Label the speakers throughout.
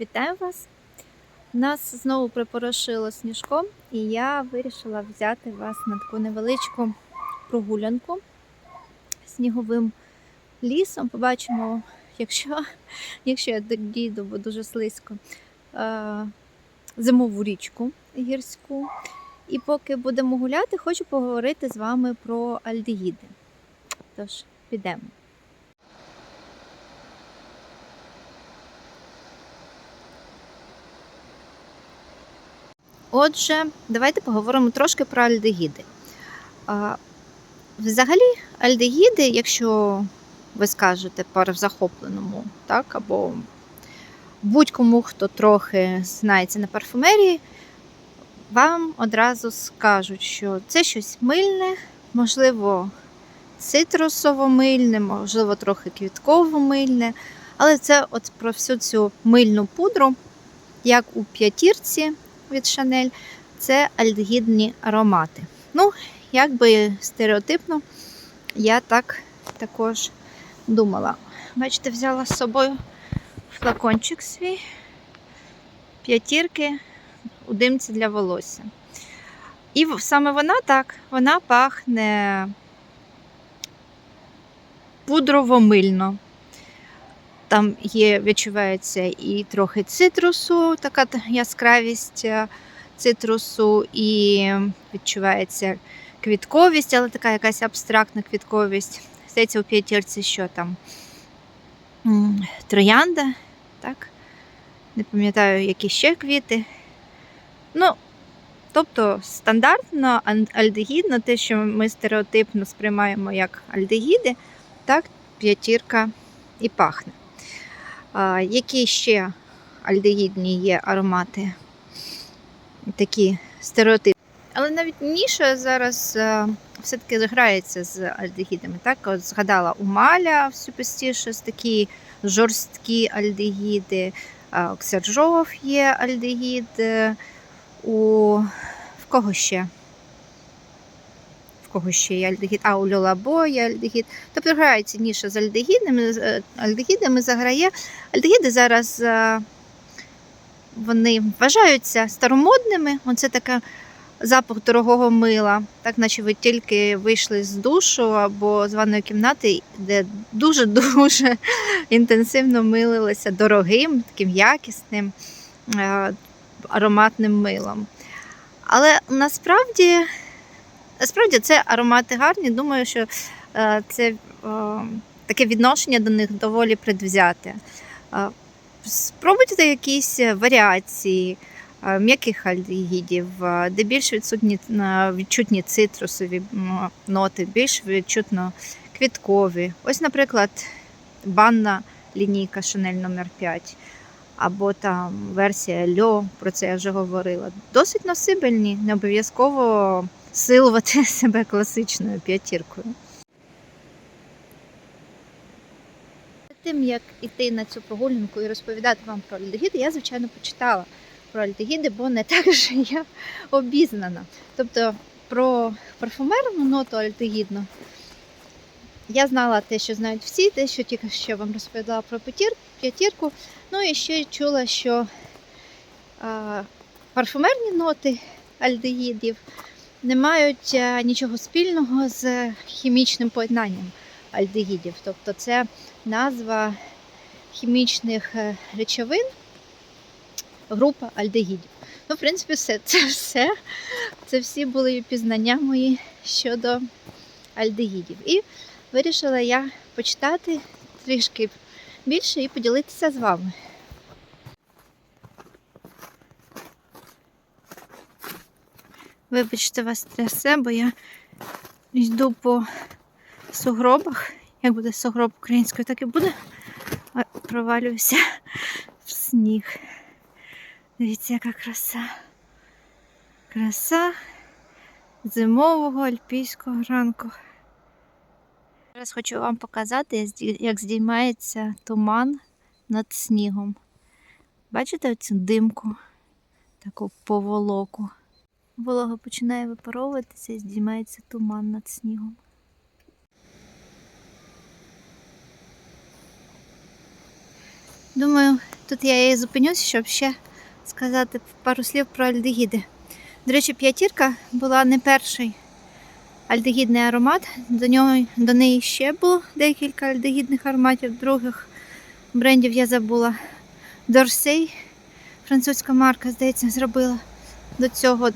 Speaker 1: Вітаю вас! Нас знову припорошило сніжком, і я вирішила взяти вас на таку невеличку прогулянку сніговим лісом. Побачимо, якщо, якщо я дійду, бо дуже слизько, е, зимову річку гірську. І поки будемо гуляти, хочу поговорити з вами про альдегіди. Тож, підемо. Отже, давайте поговоримо трошки про альдегіди. Взагалі, альдегіди, якщо ви скажете пар захопленому, так, або будь-кому, хто трохи знається на парфумерії, вам одразу скажуть, що це щось мильне, можливо, цитрусово-мильне, можливо, трохи квітково-мильне, але це от про всю цю мильну пудру, як у п'ятірці від Шанель, це альдегідні аромати. Ну, якби стереотипно, я так також думала. Бачите, взяла з собою флакончик свій, п'ятірки у димці для волосся. І саме вона так, вона пахне пудрово-мильно. Там є, відчувається і трохи цитрусу, така яскравість е, цитрусу, і відчувається квітковість, але така якась абстрактна квітковість. Здається, у п'ятірці що там троянда, так? Не пам'ятаю, які ще квіти. Ну, тобто стандартно альдегідно, те, що ми стереотипно сприймаємо як альдегіди, так п'ятірка і пахне. А, Які ще альдегідні є аромати? Такі стереотипи. Але навіть ніша зараз а, все-таки грається з альдегідами. Так, От згадала у Маля все частіше такі жорсткі альдегіди, Оксержов є альдегід, е, у в кого ще? Кого ще є альдегід? А, у Льолабо є альдегід. Тобто грається ніша з альдегідами, альдегідами заграє. Альдегіди зараз вони вважаються старомодними. Оце така запах дорогого мила, так наче ви тільки вийшли з душу або з ванної кімнати, де дуже-дуже інтенсивно милилися дорогим, таким якісним ароматним милом. Але насправді, насправді це аромати гарні. Думаю, що це таке відношення до них доволі предвзяте. Спробуйте якісь варіації м'яких альдегідів, де більш відсутні відчутні цитрусові ноти, більш відчутно квіткові. Ось, наприклад, банна лінійка Chanel номер 5 або там версія Льо, про це я вже говорила. Досить носибельні, не обов'язково силувати себе класичною п'ятіркою. Тим, як іти на цю прогулянку і розповідати вам про альдегіди, я, звичайно, почитала про альдегіди, бо не так же я обізнана. Тобто про парфумерну ноту альдегідну я знала те, що знають всі, те, що тільки що вам розповідала про п'ятірку. Ну і ще чула, що а, парфумерні ноти альдегідів не мають нічого спільного з хімічним поєднанням альдегідів. Тобто це назва хімічних е, речовин, група альдегідів. Ну, в принципі, все. Це все. Це всі були пізнання мої щодо альдегідів. І вирішила я почитати трішки більше і поділитися з вами. Вибачте, вас трясе, бо я йду по сугробах. Як буде сугроб українською, так і буде. Провалююся в сніг. Дивіться, яка краса. Краса зимового альпійського ранку. Зараз хочу вам показати, як здіймається туман над снігом. Бачите цю димку, таку поволоку. Волога починає випаровуватися і здіймається туман над снігом. Думаю, Тут я і зупинюсь, щоб ще сказати пару слів про альдегіди. До речі, п'ятірка була не перший альдегідний аромат. До, нього, до неї ще було декілька альдегідних ароматів. Других брендів я забула. Дорсей, французька марка, здається, зробила до цього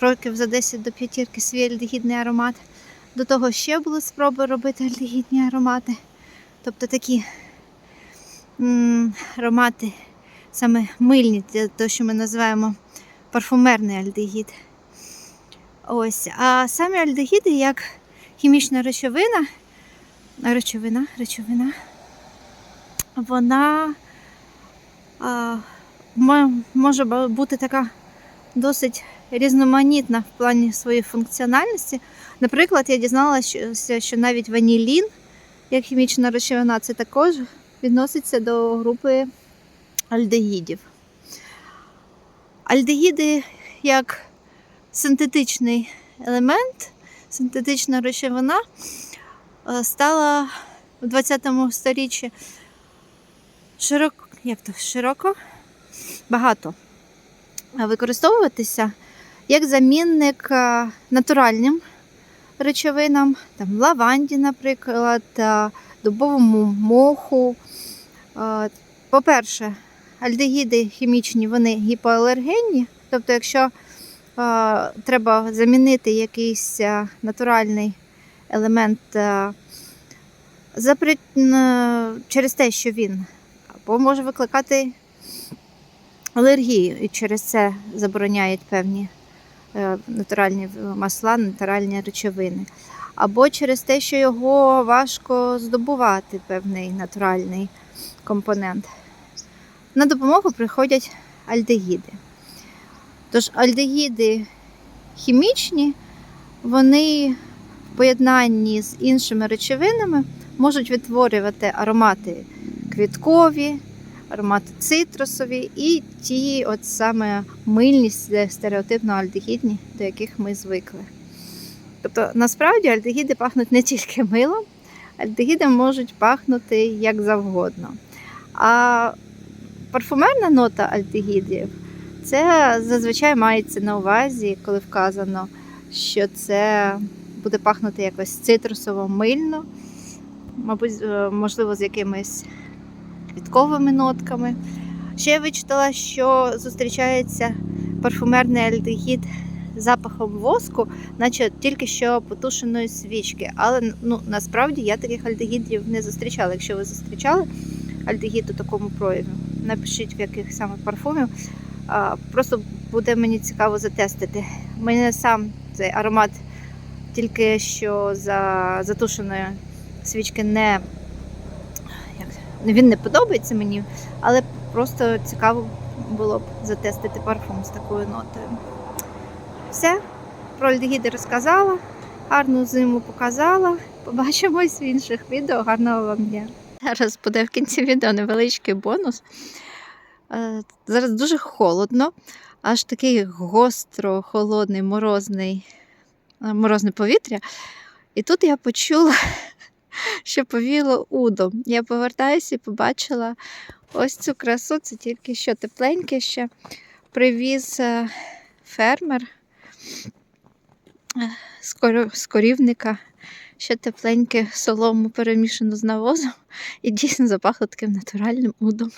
Speaker 1: років за 10 до п'ятірки свій альдегідний аромат. До того ще були спроби робити альдегідні аромати. Тобто такі м, аромати, саме мильні, те, що ми називаємо парфумерний альдегід. Ось. А самі альдегіди як хімічна речовина, речовина, речовина, вона а, мо- може бути така досить різноманітна в плані своєї функціональності. Наприклад, я дізналася, що навіть ванілін, як хімічна речовина, це також відноситься до групи альдегідів. Альдегіди як синтетичний елемент, синтетична речовина е, стала у 20 сторіччі широко, як то, широко багато використовуватися як замінник е, натуральним речовинам, там лаванді, наприклад, е, дубовому моху. Е, По-перше, альдегіди хімічні, вони гіпоалергенні. Тобто, якщо треба замінити якийсь натуральний елемент через те, що він або може викликати алергію, і через це забороняють певні е, натуральні масла, натуральні речовини. Або через те, що його важко здобувати, певний натуральний компонент. На допомогу приходять альдегіди. Тож альдегіди хімічні, вони в поєднанні з іншими речовинами можуть відтворювати аромати квіткові, аромати цитрусові і ті от саме мильні стереотипно альдегідні, до яких ми звикли. Тобто, насправді альдегіди пахнуть не тільки милом, альдегіди можуть пахнути як завгодно. А парфумерна нота альдегідів це зазвичай мається на увазі, коли вказано, що це буде пахнути якось цитрусово мильно, мабуть, е, можливо, з якимись квітковими нотками. Ще я вичитала, що зустрічається парфумерний альдегід запахом воску, наче тільки що потушеної свічки. Але ну, насправді я таких альдегідів не зустрічала. Якщо ви зустрічали альдегід у такому прояві, напишіть в яких саме парфумів. Просто буде мені цікаво затестити. Мене сам цей аромат тільки що за затушеної свічки не він не подобається мені, але просто цікаво було б затестити парфум з такою нотою. Все, про альдегіди розказала, гарну зиму показала. Побачимось в інших відео. Гарного вам дня! Зараз буде в кінці відео невеличкий бонус. Е, Зараз дуже холодно, аж такий гостро, холодний, морозний, морозне повітря. І тут я почула, що повіло удо. Я повертаюся і побачила ось цю красу. Це тільки що тепленьке ще привіз е, фермер е, з корівника. Ще тепленьке солому перемішано з навозом і дійсно запахло таким натуральним удом.